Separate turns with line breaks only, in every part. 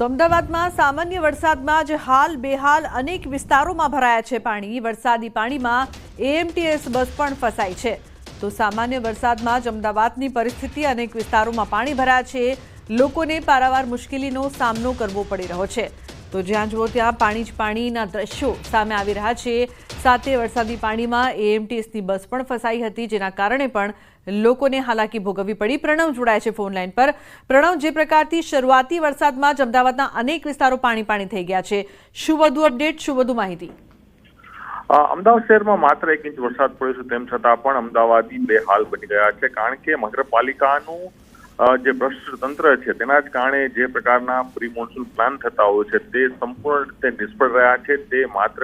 તો અમદાવાદમાં સામાન્ય વરસાદમાં જ હાલ બેહાલ અનેક વિસ્તારોમાં ભરાયા છે પાણી. વરસાદી પાણીમાં એએમટીએસ બસ પણ ફસાઈ છે. તો સામાન્ય વરસાદમાં જ અમદાવાદની પરિસ્થિતિ અનેક વિસ્તારોમાં પાણી ભરાયા છે. લોકોને પારાવાર મુશ્કેલીનો સામનો કરવો પડી રહ્યો છે. તો જ્યાં જુઓ ત્યાં પાણી જ પાણીના દ્રશ્યો સામે આવી રહ્યા છે. સાથે વરસાદી પાણીમાં એએમટીએસની બસ પણ ફસાઈ હતી જેના કારણે પણ લોકોને હાલાકી ભોગવવી પડી. પ્રણવ જોડાય છે ફોન લાઈન પર. પ્રણવ જે પ્રકારથી શરૂઆતી વરસાદમાં જ અમદાવાદના અનેક વિસ્તારો પાણી પાણી થઈ ગયા છે. શું વધુ અપડેટ શું વધુ માહિતી?
અમદાવાદ શહેરમાં માત્ર એક ઇંચ વરસાદ પડ્યો છે તેમ છતાં પણ અમદાવાદી બેહાલ બની ગયા છે. કારણ કે મહાનગરપાલિકાનું અ, જે તંત્ર છે, તેના જ કારણે જે પ્રકારના પ્રી મોન્સૂન પ્લાન થતા હોય છે, તે સંપૂર્ણ રીતે નિષ્ફળ રહ્યા છે. તે માત્ર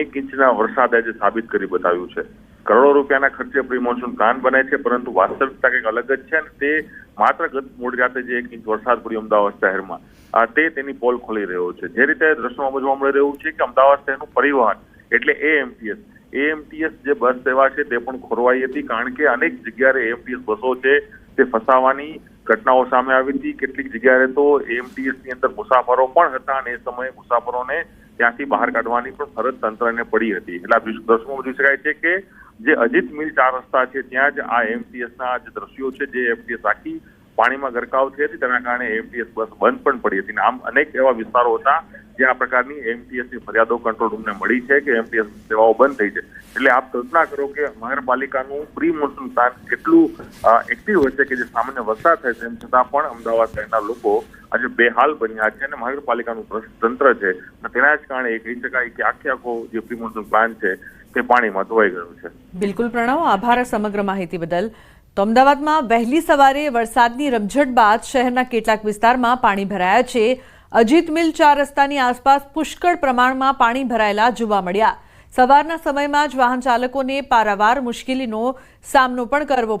એક ઇંચના વરસાદે આજે સાબિત કરી બતાવ્યું છે. કરોડો રૂપિયાના ખર્ચે પ્રી મોન્સૂન પ્લાન બને છે, પરંતુ વાસ્તવિકતા કંઈક અલગ જ છે અને તે માત્ર ગત મોડી રાતે જે એક ઇંચ વરસાદ પડ્યો અમદાવાદ શહેરમાં. તે તેની પોલ ખોલી રહ્યો છે. જે રીતે દ્રશ્યમાં જોવા મળી રહ્યું છે કે અમદાવાદ શહેરનું પરિવહન એટલે એએમટીએસ. એએમટીએસ જે બસ સેવા છે, તે પણ ખોરવાઈ હતી, કારણ કે અનેક જગ્યાએ એએમટીએસ બસો છે તે ફસાવાની ઘટનાઓ સામે આવી હતી. કેટલીક જગ્યાએ તો એમટીએસની અંદર મુસાફરો પણ હતા અને એ સમયે મુસાફરોને ત્યાંથી બહાર કાઢવાની પણ ફરજ તંત્રને પડી હતી. એટલે આ દ્રશ્યોમાં જોઈ શકાય છે કે જે અજીત મિલ ચાર રસ્તા છે, ત્યાં જ આ એમટીએસ ના જે દ્રશ્યો છે, જે એમટીએસ આખી પાણીમાં ગરકાવ થઈ હતી, તેના કારણે એમટીએસ બસ બંધ પણ પડી હતી. આમ અનેક એવા વિસ્તારો હતા જ્યાં આ પ્રકારની એમટીએસની ફરિયાદો કંટ્રોલ રૂમને મળી છે કે એમટીએસ સેવાઓ બંધ થઈ છે. એટલે આપ કલ્પના કરો કે મહાનગરપાલિકાનું પ્રી મોન્સૂન પ્લાન કેટલું એક્ટિવ હશે કે જે સામાન્ય વરસાદ થાય તેમ છતાં પણ અમદાવાદ શહેરના લોકો આજે બેહાલ બન્યા છે અને મહાનગરપાલિકાનું તંત્ર છે. તેના જ કારણે એ કહી શકાય કે આખે આખો જે પ્રી મોન્સૂન પ્લાન છે તે પાણીમાં ધોવાઈ ગયું છે.
બિલકુલ પ્રણવ, આભાર સમગ્ર માહિતી બદલ. તો અમદાવાદમાં વહેલી સવારે વરસાદની રમઝટ બાદ શહેરના કેટલાક વિસ્તારમાં પાણી ભરાયા છે. અજીત મિલ ચાર રસ્તાની આસપાસ પુષ્કળ પ્રમાણમાં પાણી ભરાયેલા જોવા મળ્યા. સવારના સમયમાં જ વાહન ચાલકોને પારાવાર મુશ્કેલીનો સામનો પણ કરવો